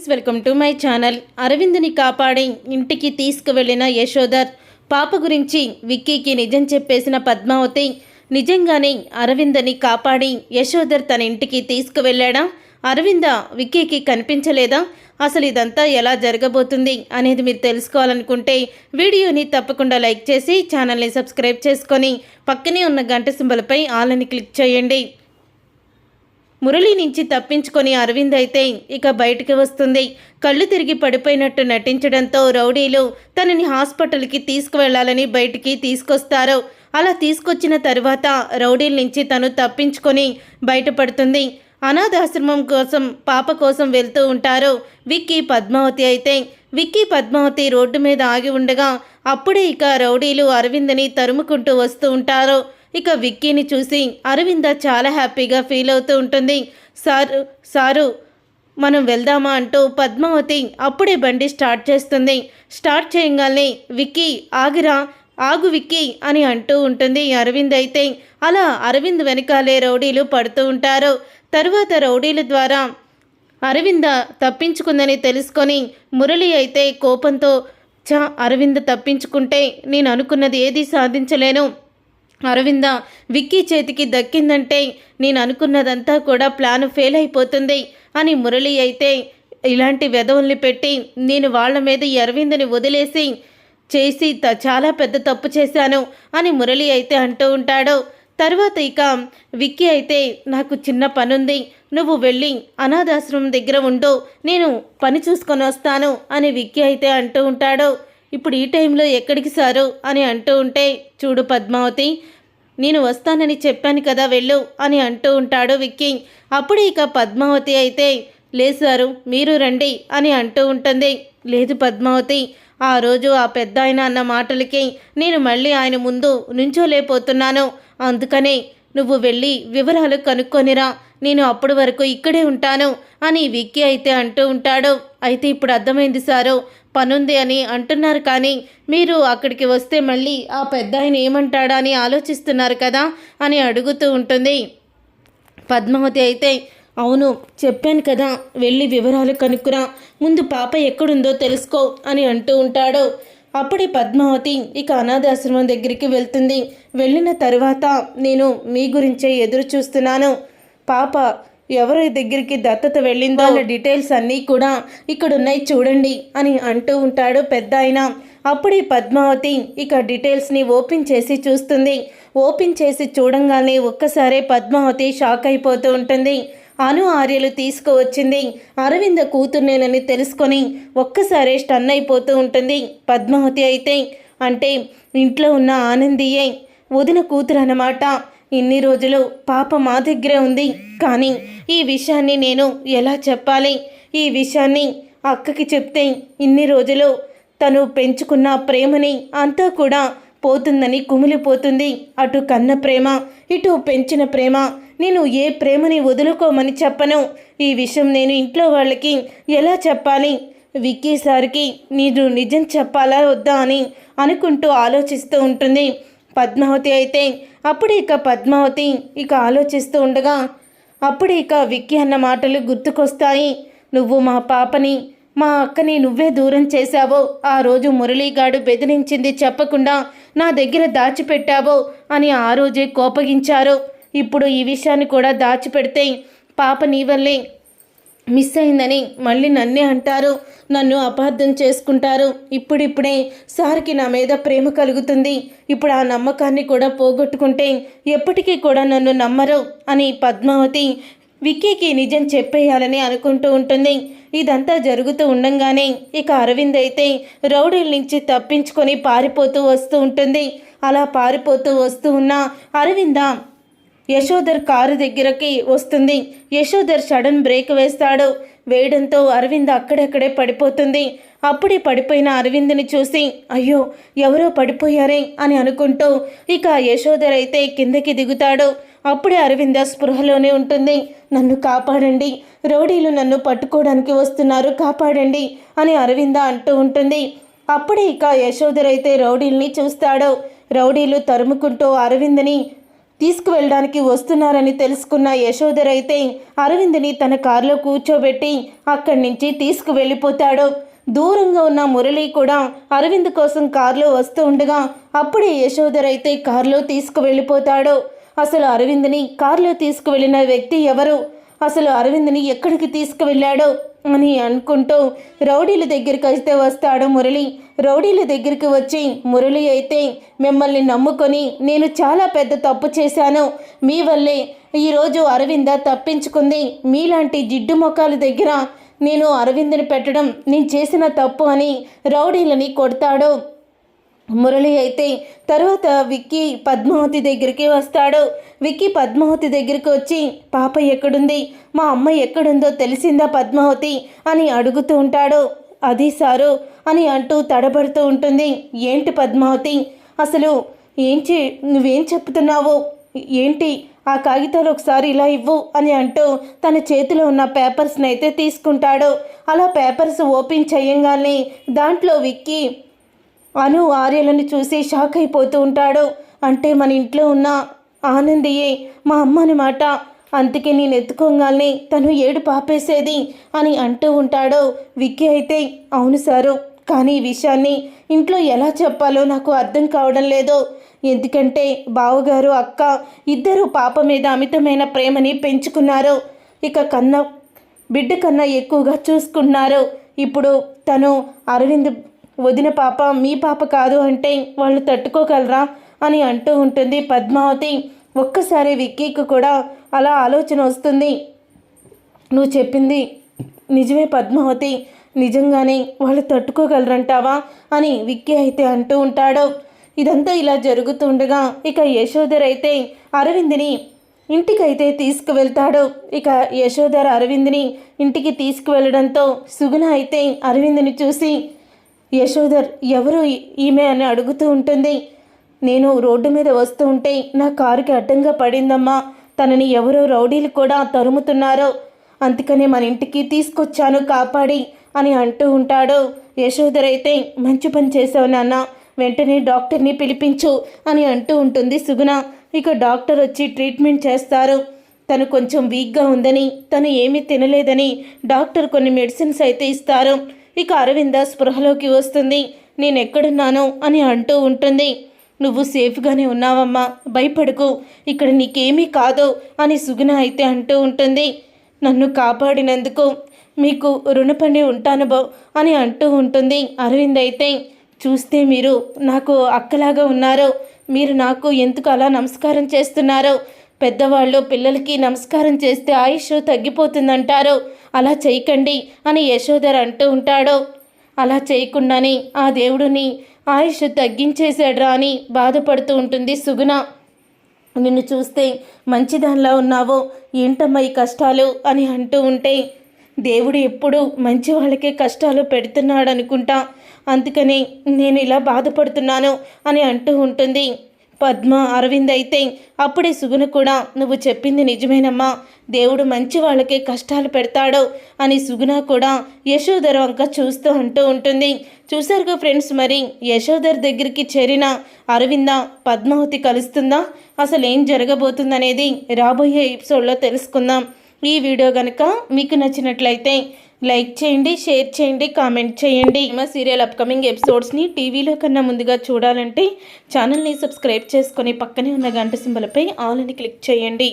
Friends welcome to my channel. అరవింద్ని కాపాడి ఇంటికి తీసుకువెళ్ళిన యశోధర్ పాప గురించి విక్కీకి నిజం చెప్పేసిన పద్మావతి నిజంగానే అరవింద్ని కాపాడి యశోధర్ తన ఇంటికి తీసుకువెళ్ళాడా? అరవింద విక్కీకి కనిపించలేదా? అసలు ఇదంతా ఎలా జరగబోతుంది అనేది మీరు తెలుసుకోవాలనుకుంటే వీడియోని తప్పకుండా లైక్ చేసి ఛానల్ని సబ్స్క్రైబ్ చేసుకొని పక్కనే ఉన్న గంట సింబల్పై ఆలని క్లిక్ చేయండి. మురళి నుంచి తప్పించుకొని అరవింద్ అయితే ఇక బయటికి వస్తుంది. కళ్ళు తిరిగి పడిపోయినట్టు నటించడంతో రౌడీలు తనని హాస్పిటల్కి తీసుకువెళ్ళాలని బయటికి తీసుకొస్తారు. అలా తీసుకొచ్చిన తర్వాత రౌడీల నుంచి తను తప్పించుకొని బయటపడుతుంది. అనాథాశ్రమం కోసం పాప కోసం వెళ్తూ ఉంటారు విక్కీ పద్మావతి అయితే. విక్కీ పద్మావతి రోడ్డు మీద ఆగి ఉండగా అప్పుడే ఇక రౌడీలు అరవింద్ని తరుముకుంటూ వస్తూ ఉంటారు. ఇక విక్కీని చూసి అరవింద చాలా హ్యాపీగా ఫీల్ అవుతూ ఉంటుంది. సారు సారు మనం వెళ్దామా అంటూ పద్మావతి అప్పుడే బండి స్టార్ట్ చేస్తుంది. స్టార్ట్ చేయగానే విక్కీ ఆగిరా ఆగు విక్కీ అని అంటూ ఉంటుంది అరవింద్ అయితే. అలా అరవింద్ వెనకాలే రౌడీలు పడుతూ ఉంటారు. తరువాత రౌడీల ద్వారా అరవింద తప్పించుకుందని తెలుసుకొని మురళి అయితే కోపంతో చా అరవింద తప్పించుకుంటే నేను అనుకున్నది ఏది సాధించలేను. అరవింద విక్కీ చేతికి దక్కిందంటే నేను అనుకున్నదంతా కూడా ప్లాన్ ఫెయిల్ అయిపోతుంది అని మురళి అయితే ఇలాంటి వెధవుల్ని పెట్టి నేను వాళ్ళ మీద ఈ అరవిందని వదిలేసి చేసి త చాలా పెద్ద తప్పు చేశాను అని మురళి అయితే అంటూ ఉంటాడు. తర్వాత ఇక విక్కీ అయితే నాకు చిన్న పనుంది నువ్వు వెళ్ళి అనాథాశ్రమం దగ్గర ఉండు నేను పని చూసుకొని వస్తాను అని విక్కీ అయితే అంటూ ఉంటాడు. ఇప్పుడు ఈ టైంలో ఎక్కడికి సారు? అని అంటూ ఉంటే చూడు పద్మావతి నేను వస్తానని చెప్పాను కదా వెళ్ళు అని అంటూ ఉంటాడు విక్కీ. అప్పుడు ఇక పద్మావతి అయితే లేసారు సారు మీరు రండి అని అంటూ ఉంటుంది. లేదు పద్మావతి ఆ రోజు ఆ పెద్ద ఆయన అన్న మాటలకి నేను మళ్ళీ ఆయన ముందు నుంచోలేపోతున్నాను అందుకనే నువ్వు వెళ్ళి వివరాలు కనుక్కొనిరా. నేను అప్పటి వరకు ఇక్కడే ఉంటాను అని విక్కీ అయితే అంటూ ఉంటాడు. అయితే ఇప్పుడు అర్థమైంది సారు. పనుంది అని అంటున్నారు కానీ మీరు అక్కడికి వస్తే మళ్ళీ ఆ పెద్ద ఆయన ఏమంటాడా అని ఆలోచిస్తున్నారు కదా అని అడుగుతూ ఉంటుంది. పద్మావతి అయితే అవును చెప్పాను కదా వెళ్ళి వివరాలు కనుక్కురా ముందు పాప ఎక్కడుందో తెలుసుకో అని అంటూ ఉంటాడు. అప్పుడే పద్మావతి ఇక అనాథాశ్రమం దగ్గరికి వెళ్తుంది. వెళ్ళిన తరువాత నేను మీ గురించే ఎదురు చూస్తున్నాను పాప ఎవరి దగ్గరికి దత్తత వెళ్ళిందో వాళ్ళ డీటెయిల్స్ అన్నీ కూడా ఇక్కడ ఉన్నాయి చూడండి అని అంటూ ఉంటాడు పెద్ద ఆయన. అప్పుడే పద్మావతి ఇక డీటెయిల్స్ని ఓపెన్ చేసి చూస్తుంది. ఓపెన్ చేసి చూడంగానే ఒక్కసారే పద్మావతి షాక్ అయిపోతూ ఉంటుంది. అను ఆర్యలు తీసుకువచ్చింది. అరవింద కూతుర్నేనని తెలుసుకొని ఒక్కసారే స్టన్ అయిపోతూ ఉంటుంది. పద్మావతి అయితే అంటే ఇంట్లో ఉన్న ఆనందియే వదిన కూతురు అన్నమాట. ఇన్ని రోజులు పాప మా దగ్గరే ఉంది. కానీ ఈ విషయాన్ని నేను ఎలా చెప్పాలి? ఈ విషయాన్ని అక్కకి చెప్తే ఇన్ని రోజులు తను పెంచుకున్న ప్రేమని అంతా కూడా పోతుందని కుమిలిపోతుంది. అటు కన్న ప్రేమ ఇటు పెంచిన ప్రేమ. నేను ఏ ప్రేమని వదులుకోమని చెప్పను. ఈ విషయం నేను ఇంట్లో వాళ్ళకి ఎలా చెప్పాలి? విక్కీ సార్కి నేను నిజం చెప్పాలా వద్దా అని అనుకుంటూ ఆలోచిస్తూ ఉంటుంది. పద్మావతి అయితే అప్పుడు ఇక పద్మావతి ఇక ఆలోచిస్తూ ఉండగా అప్పుడు ఇక విక్కీ అన్న మాటలు గుర్తుకొస్తాయి. నువ్వు మా పాపని మా అక్కని నువ్వే దూరం చేశావో ఆ రోజు మురళీగాడు బెదిరించింది చెప్పకుండా నా దగ్గర దాచిపెట్టావో అని ఆ రోజే కోపగించారు. ఇప్పుడు ఈ విషయాన్ని కూడా దాచిపెడితే పాప నీ వల్లే మిస్ అయిందని మళ్ళీ నన్నే అంటారు. నన్ను అపార్థం చేసుకుంటారు. ఇప్పుడిప్పుడే సార్కి నా మీద ప్రేమ కలుగుతుంది. ఇప్పుడు ఆ నమ్మకాన్ని కూడా పోగొట్టుకుంటే ఎప్పటికీ కూడా నన్ను నమ్మరు అని పద్మావతి విక్కీకి నిజం చెప్పేయాలని అనుకుంటూ ఉంటుంది. ఇదంతా జరుగుతూ ఉండంగానే ఇక అరవింద్ అయితే రౌడీల నుంచి తప్పించుకొని పారిపోతూ వస్తూ ఉంటుంది. అలా పారిపోతూ వస్తూ ఉన్న అరవింద యశోధర్ కారు దగ్గరకి వస్తుంది. యశోదర్ సడన్ బ్రేక్ వేస్తాడు. వేయడంతో అరవింద్ అక్కడక్కడే పడిపోతుంది. అప్పుడే పడిపోయిన అరవింద్ని చూసి అయ్యో ఎవరో పడిపోయారే? అని అనుకుంటూ ఇక యశోదర్ అయితే కిందకి దిగుతాడు. అప్పుడే అరవింద స్పృహలోనే ఉంటుంది. నన్ను కాపాడండి. రౌడీలు నన్ను పట్టుకోవడానికి వస్తున్నారు. కాపాడండి అని అరవింద అంటూ ఉంటుంది. అప్పుడే ఇక యశోదర్ అయితే రౌడీల్ని చూస్తాడు. రౌడీలు తరుముకుంటూ అరవింద్ని తీసుకువెళ్ళడానికి వస్తున్నారని తెలుసుకున్న యశోధర్ అయితే అరవింద్ని తన కారులో కూర్చోబెట్టి అక్కడి నుంచి తీసుకువెళ్ళిపోతాడు. దూరంగా ఉన్న మురళి కూడా అరవింద్ కోసం కారులో వస్తూ ఉండగా అప్పుడే యశోధర్ అయితే కారులో తీసుకువెళ్ళిపోతాడు. అసలు అరవింద్ని కారులో తీసుకువెళ్ళిన వ్యక్తి ఎవరు? అసలు అరవింద్ని ఎక్కడికి తీసుకువెళ్ళాడో? అని అనుకుంటూ రౌడీల దగ్గరికి అయితే వస్తాడు మురళి. రౌడీల దగ్గరికి వచ్చి మురళి అయితే మిమ్మల్ని నమ్ముకొని నేను చాలా పెద్ద తప్పు చేశాను. మీ వల్లే ఈరోజు అరవింద తప్పించుకుంది. మీలాంటి జిడ్డు మొక్కల దగ్గర నేను అరవింద్ని పెట్టడం నేను చేసిన తప్పు అని రౌడీలని కొడతాడు. మురళి అయితే తర్వాత విక్కీ పద్మావతి దగ్గరికి వస్తాడు. విక్కీ పద్మావతి దగ్గరికి వచ్చి పాప ఎక్కడుంది? మా అమ్మ ఎక్కడుందో తెలిసిందా పద్మావతి? అని అడుగుతూ ఉంటాడు. అది సారు అని అంటూ తడబడుతూ ఉంటుంది. ఏంటి పద్మావతి? అసలు ఏం చే నువ్వేం చెప్తున్నావు? ఏంటి? ఆ కాగితాలు ఒకసారి ఇలా ఇవ్వు అని అంటూ తన చేతిలో ఉన్న పేపర్స్ని అయితే తీసుకుంటాడు. అలా పేపర్స్ ఓపెన్ చేయంగానే దాంట్లో విక్కీ అను ఆర్యలను చూసి షాక్ అయిపోతూ ఉంటాడు. అంటే మన ఇంట్లో ఉన్న ఆనందియే మా అమ్మ అనమాట అందుకే నేను ఎత్తుకోగానే తను ఏడు పాపేసేది అని అంటూ ఉంటాడు విక్కీ అయితే. అవును సారు కానీ ఈ విషయాన్ని ఇంట్లో ఎలా చెప్పాలో నాకు అర్థం కావడం లేదు. ఎందుకంటే బావగారు అక్క ఇద్దరు పాప మీద అమితమైన ప్రేమని పెంచుకున్నారు. ఇక కన్నా బిడ్డ కన్నా ఎక్కువగా చూసుకున్నారు ఇప్పుడు తను అరవింద్ వదిన పాప మీ పాప కాదు అంటే వాళ్ళు తట్టుకోగలరా? అని అంటూ ఉంటుంది పద్మావతి. ఒక్కసారి విక్కీకి కూడా అలా ఆలోచన వస్తుంది. నువ్వు చెప్పింది నిజమే పద్మావతి. నిజంగానే వాళ్ళు తట్టుకోగలరంటావా? అని విక్కీ అయితే అంటూ ఉంటాడు. ఇదంతా ఇలా జరుగుతుండగా ఇక యశోధర్ అయితే అరవింద్ని ఇంటికైతే తీసుకువెళ్తాడు. ఇక యశోధర్ అరవింద్ని ఇంటికి తీసుకువెళ్ళడంతో సుగుణ అయితే అరవింద్ని చూసి యశోధర్ ఎవరు ఈమె అని అడుగుతూ ఉంటుంది. నేను రోడ్డు మీద వస్తూ ఉంటే నా కారుకి అడ్డంగా పడిందమ్మా. తనని ఎవరో రౌడీలు కూడా తరుముతున్నారు. అందుకనే మన ఇంటికి తీసుకొచ్చాను కాపాడి అని అంటూ ఉంటాడు. యశోధర్ అయితే మంచి పని చేసావు నాన్న వెంటనే డాక్టర్ని పిలిపించు అని అంటూ ఉంటుంది సుగుణ. ఇక డాక్టర్ వచ్చి ట్రీట్మెంట్ చేస్తారు. తను కొంచెం వీక్గా ఉందని తను ఏమీ తినలేదని డాక్టర్ కొన్ని మెడిసిన్స్ అయితే ఇస్తారు. ఇక అరవింద స్పృహలోకి వస్తుంది. నేను ఎక్కడున్నాను అని అంటూ ఉంటుంది. నువ్వు సేఫ్గానే ఉన్నావమ్మా. భయపడకు. ఇక్కడ నీకేమీ కాదు అని సుగుణ అయితే అంటూ ఉంటుంది. నన్ను కాపాడినందుకు మీకు రుణపడి ఉంటాను బో అని అంటూ ఉంటుంది. అరవింద్ అయితే చూస్తే మీరు నాకు అక్కలాగా ఉన్నారు. మీరు నాకు ఎందుకు అలా నమస్కారం చేస్తున్నారు? పెద్దవాళ్ళు పిల్లలకి నమస్కారం చేస్తే ఆయుష్ తగ్గిపోతుందంటారు. అలా చేయకండి అని యశోధర్ అంటూ ఉంటాడు. అలా చేయకుండానే ఆ దేవుడిని ఆయుష్ తగ్గించేశాడ్రా అని బాధపడుతూ ఉంటుంది సుగుణ. నిన్ను చూస్తే మంచిదానిలా ఉన్నావో ఏంటమ్మా ఈ కష్టాలు అని అంటూ ఉంటే దేవుడు ఎప్పుడు మంచి వాళ్ళకే కష్టాలు పెడుతున్నాడు అనుకుంటా అందుకని నేను ఇలా బాధపడుతున్నాను అని అంటూ ఉంటుంది. పద్మ అరవింద్ అయితే అప్పుడే సుగుణ కూడా నువ్వు చెప్పింది నిజమేనమ్మా. దేవుడు మంచి వాళ్ళకే కష్టాలు పెడతాడు అని సుగుణ కూడా యశోధర్ వంక చూస్తూ అంటూ ఉంటుంది. చూసారుగా ఫ్రెండ్స్ మరి యశోధర్ దగ్గరికి చేరిన అరవింద పద్మావతి కలుస్తుందా? అసలు ఏం జరగబోతుందనేది రాబోయే ఎపిసోడ్లో తెలుసుకుందాం. ఈ వీడియో కనుక మీకు నచ్చినట్లయితే లైక్ చేయండి షేర్ చేయండి కామెంట్ చేయండి. మా సీరియల్ అప్కమింగ్ ఎపిసోడ్స్ని టీవీలో కన్నా ముందుగా చూడాలంటే ఛానల్ని సబ్స్క్రైబ్ చేసుకొని పక్కనే ఉన్న గంట సింబలపై ఆల్ అని క్లిక్ చేయండి.